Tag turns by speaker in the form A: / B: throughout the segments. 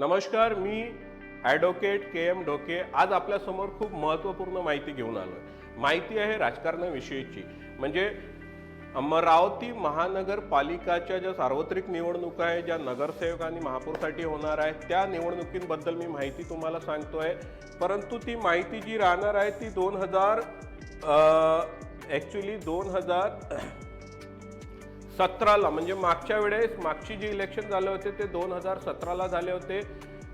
A: नमस्कार मी ॲडव्होकेट के एम डोके. आज आपल्यासमोर खूप महत्त्वपूर्ण माहिती घेऊन आलो आहे माहिती आहे राजकारणाविषयीची. म्हणजे अमरावती महानगरपालिकाच्या ज्या सार्वत्रिक निवडणुका आहे ज्या नगरसेवक आणि महापौरसाठी होणार आहे त्या निवडणुकींबद्दल मी माहिती तुम्हाला सांगतो आहे परंतु ती माहिती जी राहणार आहे ती दोन हजार ॲक्च्युली दोन हजार सतराला म्हणजे मागच्या वेळेस मागची जी इलेक्शन झाले होते ते दोन हजार सतराला झाले होते.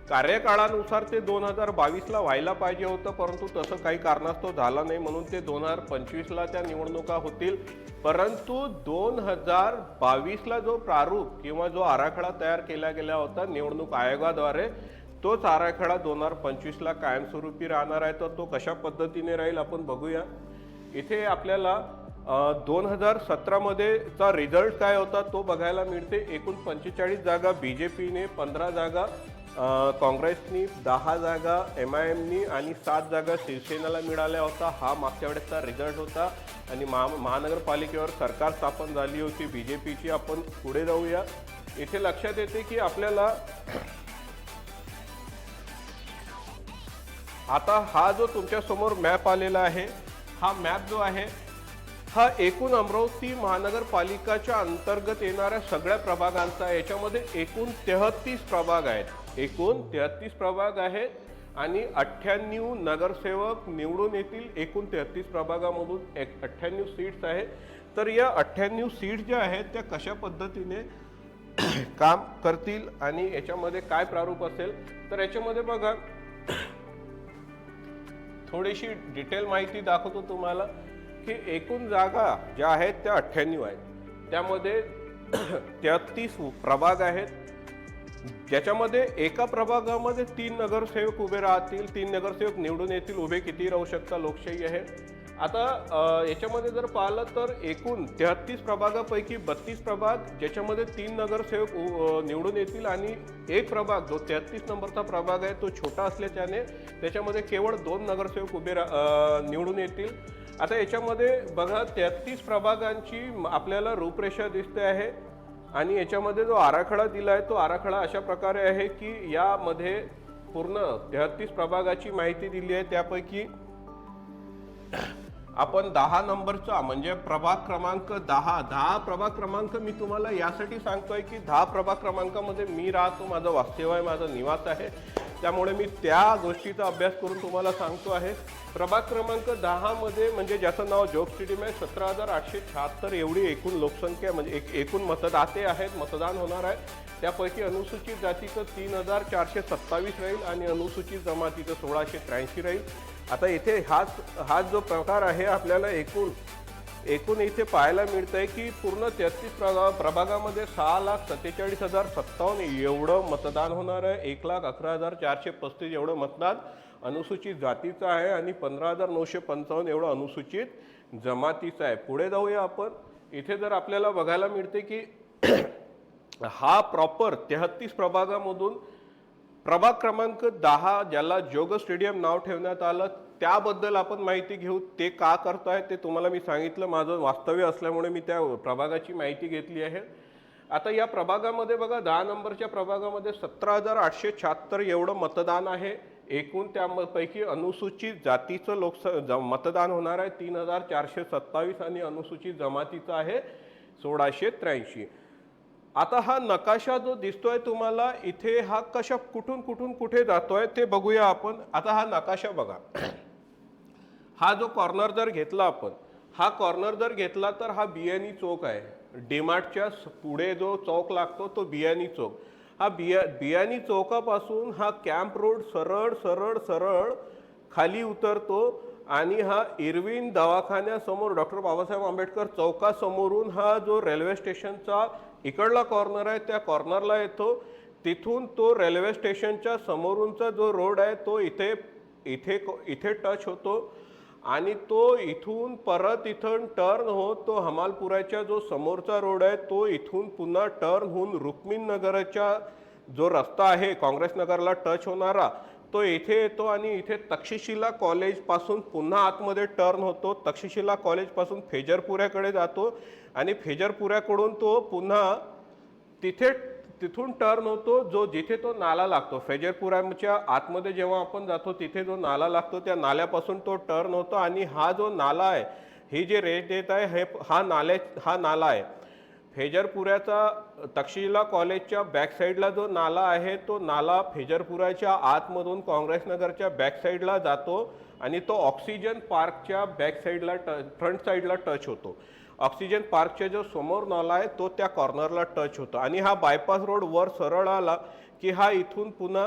A: कार्यकाळानुसार ते दोन हजार बावीसला व्हायला पाहिजे होतं परंतु तसं काही कारणास्तव झालं नाही म्हणून ते दोन हजार पंचवीसला त्या निवडणुका होतील. परंतु दोन हजार बावीसला जो प्रारूप किंवा जो आराखडा तयार केला गेला होता निवडणूक आयोगाद्वारे तोच आराखडा दोन हजार पंचवीसला कायमस्वरूपी राहणार आहे तर तो कशा पद्धतीने राहील आपण बघूया. इथे आपल्याला दोन हजार सतरामध्येचा रिझल्ट काय होता तो बघायला मिळते. एकूण पंचेचाळीस जागा बी जे पीने पंधरा जागा काँग्रेसनी दहा जागा एम आय एमनी आणि सात जागा शिवसेनेला मिळाल्या होता हा मागच्या वेळेसचा रिझल्ट होता आणि महा महानगरपालिकेवर सरकार स्थापन झाली होती. बी जे पीची आपण पुढे जाऊया. इथे लक्षात येते की आपल्याला आता हा जो तुमच्यासमोर मॅप आलेला आहे हा मॅप जो आहे हा एकूण अमरावती महानगरपालिकाच्या अंतर्गत येणाऱ्या सगळ्या प्रभागांचा याच्यामध्ये एकूण तेहतीस प्रभाग आहेत. एकूण तेहतीस प्रभाग आहेत आणि अठ्ठ्याण्णव नगरसेवक निवडून येतील. एकूण तेहतीस प्रभागामधून एक अठ्ठ्याण्णव सीट्स आहेत. तर या अठ्ठ्याण्णव सीट ज्या आहेत त्या कशा पद्धतीने काम करतील आणि याच्यामध्ये काय प्रारूप असेल? तर याच्यामध्ये बघा थोडीशी डिटेल माहिती दाखवतो तुम्हाला. की एकूण जागा ज्या आहेत त्या अठ्ठ्याण्णव आहेत. त्यामध्ये तेहतीस प्रभाग आहेत. ज्याच्यामध्ये एका प्रभागामध्ये तीन नगरसेवक उभे राहतील तीन नगरसेवक निवडून येतील उभे किती राहू शकता लोकशाही आहे. आता याच्यामध्ये जर पाहिलं तर एकूण तेहतीस प्रभागापैकी बत्तीस प्रभाग ज्याच्यामध्ये तीन नगरसेवक निवडून येतील आणि एक प्रभाग जो तेहतीस नंबरचा प्रभाग आहे तो छोटा असल्याच्याने त्याच्यामध्ये केवळ दोन नगरसेवक उभे रा निवडून येतील. आता याच्यामध्ये बघा तेहतीस प्रभागांची आपल्याला रूपरेषा दिसते आहे आणि याच्यामध्ये जो आराखडा दिला आहे तो आराखडा अशा प्रकारे आहे की यामध्ये पूर्ण तेहतीस प्रभागाची माहिती दिली आहे. त्यापैकी आपण दहा नंबरचा म्हणजे प्रभाग क्रमांक दहा. दहा प्रभाग क्रमांक मी तुम्हाला यासाठी सांगतोय की दहा प्रभाग क्रमांकामध्ये मी राहतो माझं वास्तव्य आहे माझा निवास आहे. त्यामुळे मी त्या गोष्टीचा अभ्यास करून तुम्हाला सांगतो आहे. प्रभाग क्रमांक दहामध्ये म्हणजे ज्याचं नाव जोग स्टेडियम आहे सतरा हजार आठशे शहात्तर एवढी एकूण लोकसंख्या म्हणजे एक एकूण मतदाते आहेत मतदान होणार आहे. त्यापैकी अनुसूचित जातीचं तीन हजार चारशे सत्तावीस राहील आणि अनुसूचित जमातीचं सोळाशे त्र्याऐंशी राहील. आता इथे हाच हाच जो प्रकार आहे आपल्याला एकूण एकूण इथे पाहायला मिळतंय की पूर्ण तेहतीस प्रभा प्रभागामध्ये सहा लाख सत्तेचाळीस हजार सत्तावन्न एवढं मतदान होणार आहे. एक लाख अकरा हजार चारशे पस्तीस एवढं मतदान अनुसूचित जातीचं आहे आणि पंधरा हजार नऊशे पंचावन्न एवढं अनुसूचित जमातीचं आहे. पुढे जाऊया आपण. इथे जर आपल्याला बघायला मिळते की हा प्रॉपर तेहतीस प्रभागामधून प्रभाग क्रमांक दहा ज्याला जोग स्टेडियम नाव ठेवण्यात आलं त्याबद्दल आपण माहिती घेऊ. ते का करताय ते तुम्हाला मी सांगितलं. माझं वास्तव्य असल्यामुळे मी त्या प्रभागाची माहिती घेतली आहे. आता या प्रभागामध्ये बघा दहा नंबरच्या प्रभागामध्ये सतरा हजार आठशे शहात्तर एवढं मतदान आहे. एकूण त्यापैकी अनुसूचित जातीचं लोकस ज- मतदान होणार आहे. तीन हजार चारशे सत्तावीस आणि अनुसूचित जमातीचं आहे सोळाशे त्र्याऐंशी. आता हा नकाशा जो दिसतोय तुम्हाला इथे हा कशा कुठून कुठून कुठे जातोय ते बघूया आपण. आता हा नकाशा बघा. हा जो कॉर्नर जर घेतला आपण हा कॉर्नर जर घेतला तर हा बियाणी चौक आहे. डीमार्टच्या पुढे जो चौक लागतो तो बियाणी चौक. हा बिया बियाणी चौकापासून हा कॅम्प रोड सरळ सरळ सरळ खाली उतरतो. आणि हा इरविन दवाखान्यासमोर डॉक्टर बाबासाहेब आंबेडकर चौकासमोरून हा जो रेल्वे स्टेशनचा इकडला कॉर्नर आहे त्या कॉर्नरला येतो. तिथून तो रेल्वे स्टेशनच्या समोरूनचा जो रोड आहे तो इथे इथे इथे टच होतो. आणि तो इथून परत इथून टर्न होत तो हमालपुराच्या जो समोरचा रोड आहे तो इथून पुन्हा टर्न होऊन रुक्मिणनगरच्या जो रस्ता आहे काँग्रेस नगरला टच होणारा. तो इथे येतो आणि इथे तक्षशिला कॉलेजपासून पुन्हा आतमध्ये टर्न होतो. तक्षशिला कॉलेजपासून फेजरपुऱ्याकडे जातो आणि फेजरपुऱ्याकडून तो पुन्हा तिथे तिथून टर्न होतो जो जिथे तो नाला लागतो. फेजरपुराच्या आतमध्ये जेव्हा आपण जातो तिथे जो नाला लागतो त्या नाल्यापासून तो टर्न होतो आणि हा जो नाला आहे ही जे रेट देत आहे हे हा नाल्या हा नाला आहे. फेजरपुऱ्याचा तक्षशिला कॉलेजच्या बॅकसाईडला जो नाला आहे तो नाला फेजरपुराच्या आतमधून काँग्रेसनगरच्या बॅकसाईडला जातो आणि तो ऑक्सिजन पार्कच्या बॅकसाईडला ट फ्रंट साईडला टच होतो. ऑक्सिजन पार्कच्या जो समोर नाला आहे तो त्या कॉर्नरला टच होतो. आणि हा बायपास रोड वर सरळ आला की हा इथून पुन्हा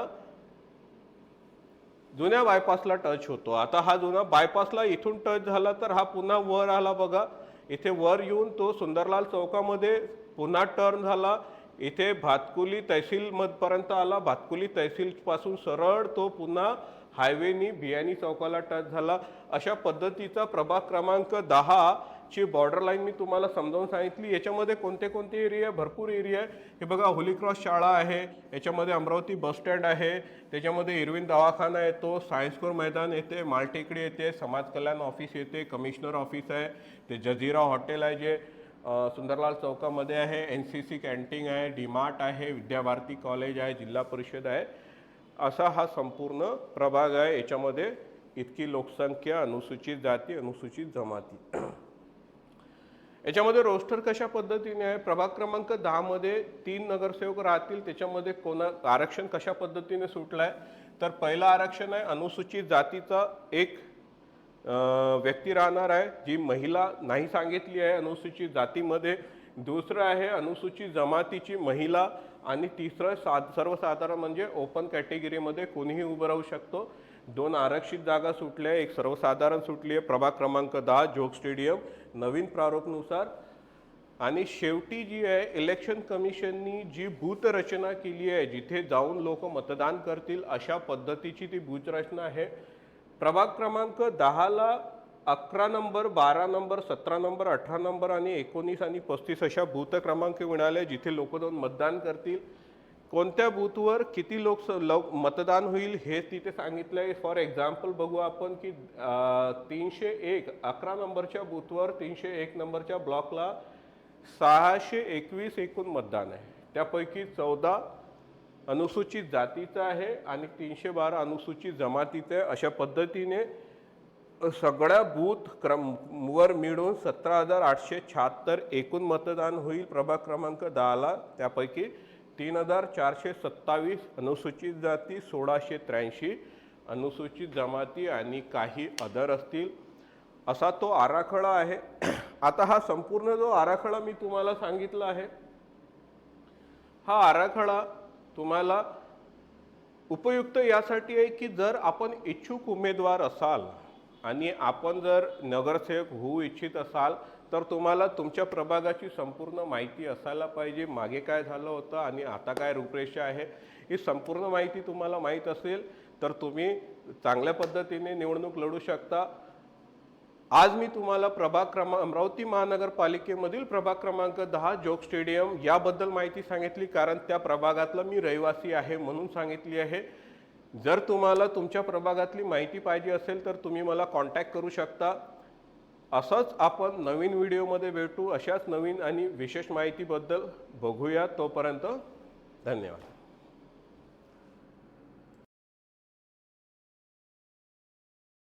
A: जुन्या बायपासला टच होतो. आता हा जुना बायपासला इथून टच झाला तर हा पुन्हा वर आला बघा. इथे वर येऊन तो सुंदरलाल चौकामध्ये पुन्हा टर्न झाला. इथे भातकुली तहसील मधपर्यंत आला. भातकुली तहसीलपासून सरळ तो पुन्हा हायवेनी बियाणी चौकाला टच झाला. अशा पद्धतीचा प्रभाग क्रमांक दहा ची बॉर्डर लाईन मी तुम्हाला समजावून सांगितली. याच्यामध्ये कोणते कोणते एरिया भरपूर एरिया आहे. हे बघा होली क्रॉस शाळा आहे. याच्यामध्ये अमरावती बस स्टँड आहे. त्याच्यामध्ये इरविन दवाखाना येतो. सायन्सकोर मैदान येते. मालटेकडी येते. समाज कल्याण ऑफिस येते. कमिशनर ऑफिस आहे. ते जझिरा हॉटेल आहे जे सुंदरलाल चौकामध्ये आहे. एन सी सी कॅन्टीन आहे. डीमार्ट आहे. विद्याभारती कॉलेज आहे. जिल्हा परिषद आहे. असा हा संपूर्ण प्रभाग आहे. याच्यामध्ये इतकी लोकसंख्या अनुसूचित जाती अनुसूचित जमाती. याच्यामध्ये रोस्टर कशा पद्धतीने आहे? प्रभाग क्रमांक दहामध्ये तीन नगरसेवक राहतील त्याच्यामध्ये कोणा आरक्षण कशा पद्धतीने सुटलं आहे तर पहिलं आरक्षण आहे अनुसूचित जातीचा एक व्यक्ती राहणार आहे जी महिला नाही सांगितली आहे अनुसूचित जातीमध्ये. दुसरं आहे अनुसूचित जमातीची महिला. आणि तिसरं सा सर्वसाधारण म्हणजे ओपन कॅटेगरीमध्ये कोणीही उभं राहू शकतो. दोन आरक्षित जागा सुटल्या एक सर्वसाधारण सुटली आहे प्रभाग क्रमांक दहा जोग स्टेडियम. नवीन प्रारूपनुसार आणि शेवटी जी आहे इलेक्शन कमिशननी जी भूतरचना केली आहे जिथे जाऊन लोक मतदान करतील अशा पद्धतीची ती भूतरचना आहे. प्रभाग क्रमांक दहाला अकरा नंबर बारा नंबर सतरा नंबर अठरा नंबर आणि एकोणीस आणि पस्तीस अशा भूत क्रमांक मिळाले जिथे लोक जाऊन मतदान करतील. कोणत्या बूथवर किती लोक लोक मतदान होईल हे तिथे सांगितलं आहे फॉर एक्झाम्पल बघू आपण की तीनशे एक अकरा नंबरच्या बूथवर तीनशे एक नंबरच्या ब्लॉकला सहाशे एकवीस एकूण मतदान आहे. त्यापैकी चौदा अनुसूचित जातीचं आहे आणि तीनशे बारा अनुसूचित जमातीचं आहे. अशा पद्धतीने सगळ्या बूथ क्रम वर मिळून सतरा हजार आठशे शहात्तर एकूण मतदान होईल. प्रभाग क्रमांक दहाला. त्यापैकी तीन हजार चारशे सत्तावीस अनुसूचित जाती सोळाशे त्र्याऐंशी अनुसूचित जमाती आणि काही अदर असतील. असा तो आराखडा आहे. आता हा संपूर्ण जो आराखडा मी तुम्हाला सांगितला आहे हा आराखडा तुम्हाला उपयुक्त यासाठी आहे की जर आपण इच्छुक उमेदवार असाल आणि आपण जर नगरसेवक होऊ इच्छित असाल तर तुम्हाला तुमच्या प्रभागाची संपूर्ण माहिती असायला पाहिजे. मागे काय झालं होतं आणि आता काय रूपरेषा आहे ही संपूर्ण माहिती तुम्हाला माहीत असेल तर तुम्ही चांगल्या पद्धतीने निवडणूक लढू शकता. आज मी तुम्हाला प्रभाग क्रमांक अमरावती महानगरपालिकेमधील प्रभाग क्रमांक दहा जोग स्टेडियम याबद्दल माहिती सांगितली कारण त्या प्रभागातला मी रहिवासी आहे म्हणून सांगितली आहे. जर तुम्हाला तुमच्या प्रभागातली माहिती पाहिजे असेल तर तुम्ही मला कॉन्टॅक्ट करू शकता. असंच आपण नवीन व्हिडिओमध्ये भेटू अशाच नवीन आणि विशेष माहितीबद्दल बघूया तोपर्यंत धन्यवाद.